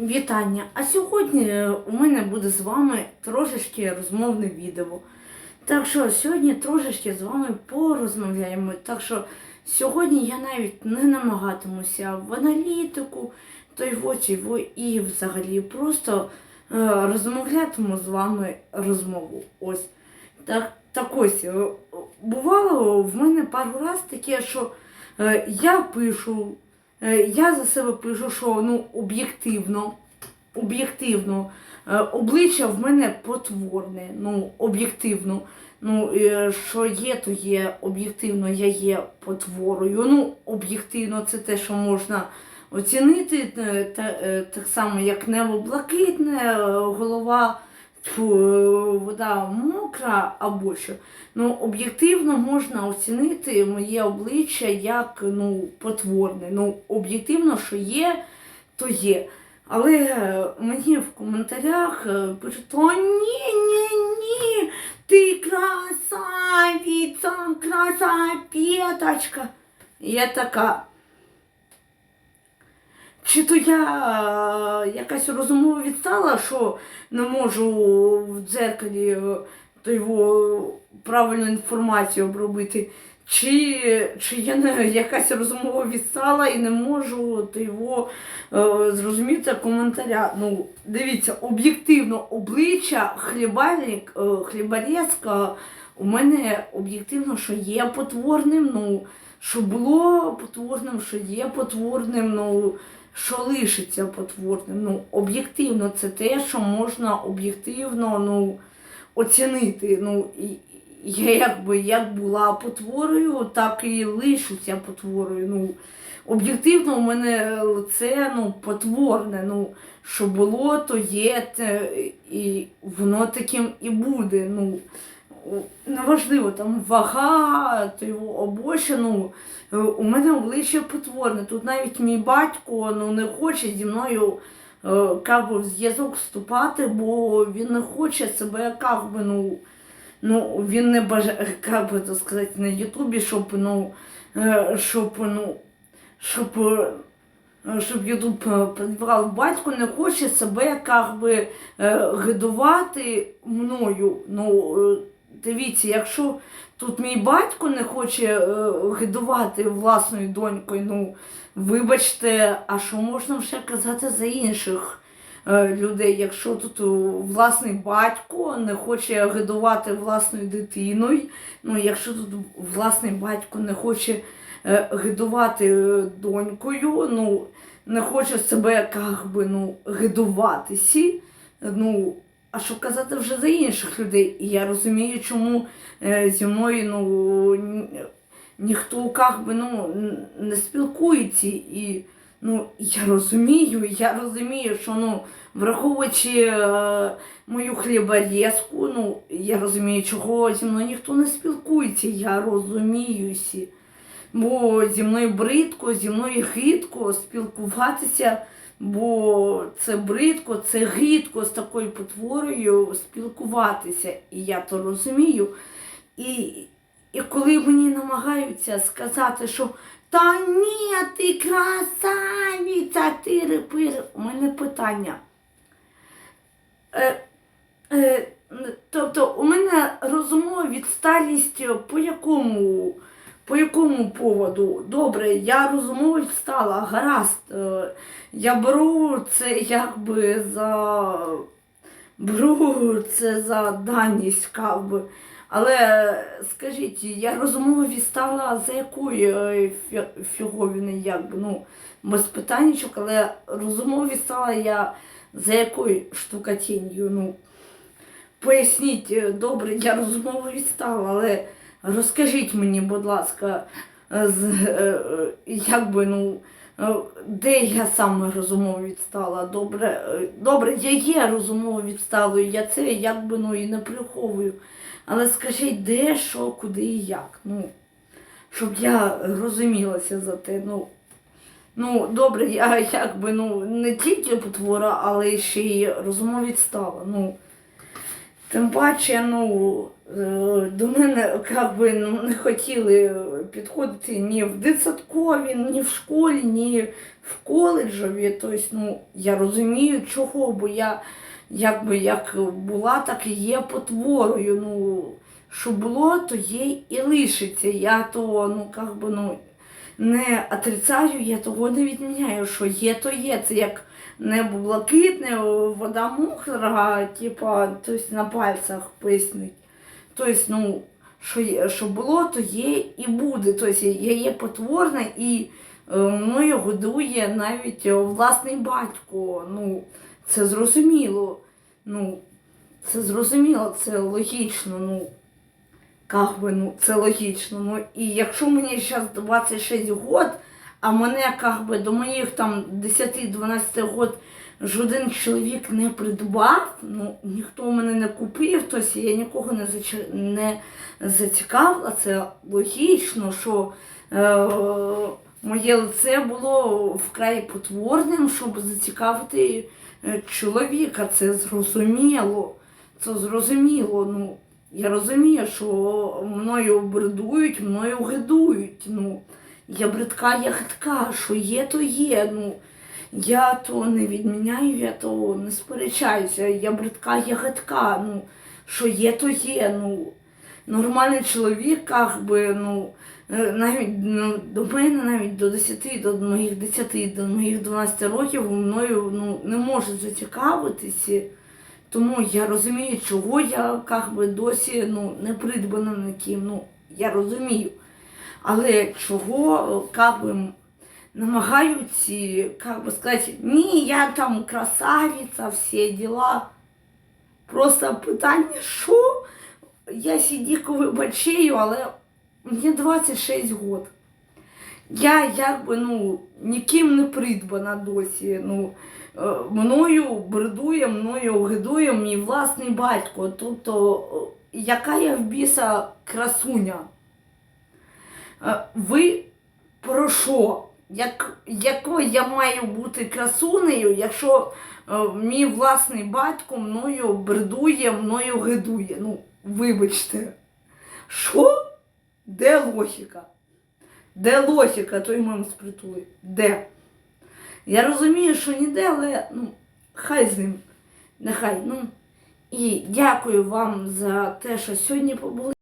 Вітання! А сьогодні е, у мене буде з вами трошечки розмовне відео. Так що сьогодні трошечки з вами порозмовляємо. Так що сьогодні я навіть не намагатимуся в аналітику, той його і взагалі просто е, розмовлятиму з вами розмову. Ось. Так, так ось, е, бувало в мене пару раз таке, що е, я пишу. Е, Я за себе пишу, що ну об'єктивно, об'єктивно, е, обличчя в мене потворне, ну об'єктивно. Ну, е, що є, то є об'єктивно, я є потворою. Ну, об'єктивно, це те, що можна оцінити, та, так само, як небо блакитне, голова. Е, вода мокра або що. Ну, об'єктивно можна оцінити моє обличчя як ну, потворне. Ну, об'єктивно, що є, то є. Але е, мені в коментарях е, пишуть, о ні, ні, ні, ти красавиця, красапеточка. І я така. Чи то я е, якась розумово відстала, що не можу в дзеркалі е, то його правильну інформацію обробити, чи, чи я не якась розумово відстала і не можу то його е, зрозуміти коментаря. Ну, дивіться, об'єктивно обличчя хлібальник, е, хліборезка у мене об'єктивно, що є потворним, ну, що було потворним, що є потворним, ну що лишиться потворним. Ну, об'єктивно, це те, що можна об'єктивно ну, оцінити. Ну, і, я якби як була потворою, так і лишуся потворою. Ну, об'єктивно, у мене лице ну, потворне. Ну, що було, то є, і воно таким і буде. Ну, неважливо, там вага, то його обоча, ну, е, у мене обличчя потворне. Тут навіть мій батько ну, не хоче зі мною е, би, в зв'язок вступати, бо він не хоче себе би, ну, ну, він не бажає, як би то сказати, на Ютубі, щоб, ну, е, щоб, ну, щоб, щоб Ютуб прибрав батько, не хоче себе е, гидувати мною. Ну, дивіться, якщо тут мій батько не хоче е, гидувати власною донькою, ну вибачте, а що можна ще казати за інших е, людей? Якщо тут е, власний батько не хоче гидувати власною дитиною, ну якщо тут власний батько не хоче гидувати донькою, ну не хоче себе як ну, гидуватися, ну а що казати вже за інших людей? І я розумію, чому е, зі мною ну, ніхто как би, ну, не спілкується. І ну, я розумію, я розумію, що ну, враховуючи е, мою хліборезку, ну, я розумію, чого зі мною ніхто не спілкується. Я розуміюся. Бо зі мною бридко, зі мною гидко спілкуватися. Бо це бридко, це гидко з такою потворою спілкуватися. І я то розумію. І, і коли мені намагаються сказати, що та ні, ти красавиця, ти репир, у мене питання. Е, е, тобто у мене розумова відсталість по якому, по якому поводу? Добре, я розумово відстала, гаразд. Е, я беру це якби за. Беру це за даність, как би. Але скажіть, я розумово відстала за якої е, фі- фіговини, як ну, без питаннячок, але розумово відстала я за якою штукатінню, ну. Поясніть, е, добре, я розумово відстала, але розкажіть мені, будь ласка, з, е, е, як би, ну, е, де я саме розумово відстала? Добре, добре, я є розумово відсталою, я це як би, ну, і не приховую. Але скажіть, де, що, куди і як? Ну, щоб я розумілася за те. Ну, ну добре, я якби ну, не тільки потвора, але ще й розумово відстала. Ну, Тим паче, ну, е, до мене як би, ну, не хотіли підходити ні в дитсадкові, ні в школі, ні в коледжові. Тобто, ну, я розумію, чого, бо я якби як була, так і є потворою. Ну, що було, то є і лишиться. Я то, ну, як би, ну, не отрицаю, я того не відміняю, що є, то є. Це як небо блакитне, вода мокра, типа, тобто на пальцях пояснить. Тобто, ну, що, що було, то є і буде. Тобто я є потворна і е, мною годує навіть власний батько. Ну, це зрозуміло. Ну, це зрозуміло, це логічно. Ну, как би, ну, це логічно. Ну, і якщо мені зараз 26 год, а мене как до моїх там 10-12 год жоден чоловік не придбав, ну, ніхто мене не купив, тобто я нікого не, зач... не зацікавила, це логічно, що е... моє лице було вкрай потворним, щоб зацікавити е, чоловіка. Це зрозуміло. Це зрозуміло. Ну, я розумію, що мною бредують, мною гидують. Ну, я бридка, я хитка, що є, то є. Ну, я то не відміняю, я то не сперечаюся. Я бридка, я хитка. Ну, що є, то є. Ну, нормальний чоловік, як би, ну, е, навіть ну, до мене, навіть до 10, до моїх 10, до моїх 12 років мною ну, не може зацікавитися. Тому я розумію, чого я як досі ну, не придбана на ким. Ну, я розумію. Але чого як би, намагаються би сказати, ні, я там красавиця, всі діла. Просто питання, що? Я сідіку вибачаю, але мені 26 років. Я якби ну ніким не придбана досі. Ну, е, мною бредує, мною гидує мій власний батько. Тобто, е, яка я в біса красуня? Е, Ви про що? Як, якою я маю бути красунею, якщо е, мій власний батько мною бредує, мною гидує? Ну, вибачте. Що? Де логіка? Де логіка той мам спритули? Де? Я розумію, що ніде, але ну, хай з ним. Нехай. Ну. І дякую вам за те, що сьогодні побули.